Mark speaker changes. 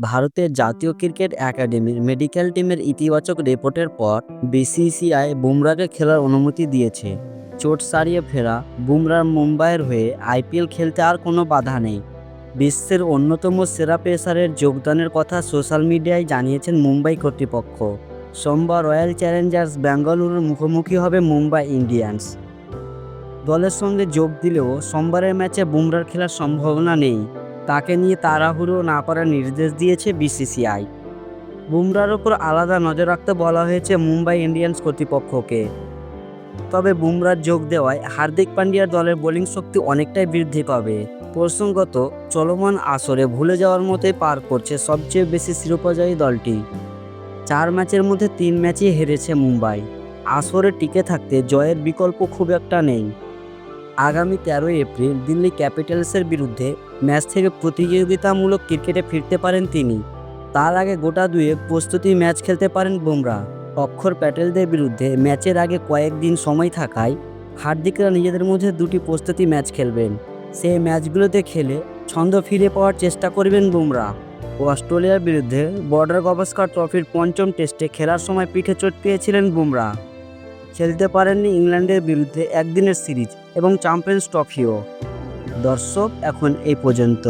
Speaker 1: ভারতের জাতীয় ক্রিকেট একাডেমির মেডিকেল টিমের ইতিবাচক রিপোর্টের পর বিসিসিআই বুমরাকে খেলার অনুমতি দিয়েছে। চোট সারিয়ে ফেরা বুমরার মুম্বাইয়ের হয়ে আইপিএল খেলতে আর কোনো বাধা নেই। বিশ্বের অন্যতম সেরা পেসারের যোগদানের কথা সোশ্যাল মিডিয়ায় জানিয়েছেন মুম্বাই কর্তৃপক্ষ। সোমবার রয়্যাল চ্যালেঞ্জার্স বেঙ্গালুরুর মুখোমুখি হবে মুম্বাই ইন্ডিয়ান্স। দলের সঙ্গে যোগ দিলেও সোমবারের ম্যাচে বুমরার খেলার সম্ভাবনা নেই। তাকে নিয়ে তাড়াহুড়ো না করার নির্দেশ দিয়েছে বিসিসিআই। বুমরার ওপর আলাদা নজর রাখতে বলা হয়েছে মুম্বাই ইন্ডিয়ান্স কর্তৃপক্ষকে। তবে বুমরার যোগ দেওয়ায় হার্দিক পান্ডিয়ার দলের বোলিং শক্তি অনেকটাই বৃদ্ধি পাবে। প্রসঙ্গত, চলমান আসরে ভুলে যাওয়ার মতোই পার করছে সবচেয়ে বেশি শিরোপাজয়ী দলটি। চার ম্যাচের মধ্যে তিন ম্যাচই হেরেছে মুম্বাই। আসরে টিকে থাকতে জয়ের বিকল্প খুব একটা নেই। আগামী তেরোই এপ্রিল দিল্লি ক্যাপিটালসের বিরুদ্ধে ম্যাচ থেকে প্রতিযোগিতামূলক ক্রিকেটে ফিরতে পারেন তিনি। তার আগে গোটা দুয়ে প্রস্তুতি ম্যাচ খেলতে পারেন বুমরা। অক্ষর প্যাটেলদের বিরুদ্ধে ম্যাচের আগে কয়েকদিন সময় থাকায় হার্দিকরা নিজেদের মধ্যে দুটি প্রস্তুতি ম্যাচ খেলবেন। সেই ম্যাচগুলোতে খেলে ছন্দ ফিরে পাওয়ার চেষ্টা করবেন বুমরা। অস্ট্রেলিয়ার বিরুদ্ধে বর্ডার গভাস্কার ট্রফির পঞ্চম টেস্টে খেলার সময় পিঠে চোট পেয়েছিলেন বুমরা। খেলতে পারেননি ইংল্যান্ডের বিরুদ্ধে একদিনের সিরিজ এবং চ্যাম্পিয়ন্স ট্রফিও। দর্শক এখন এই পর্যন্ত।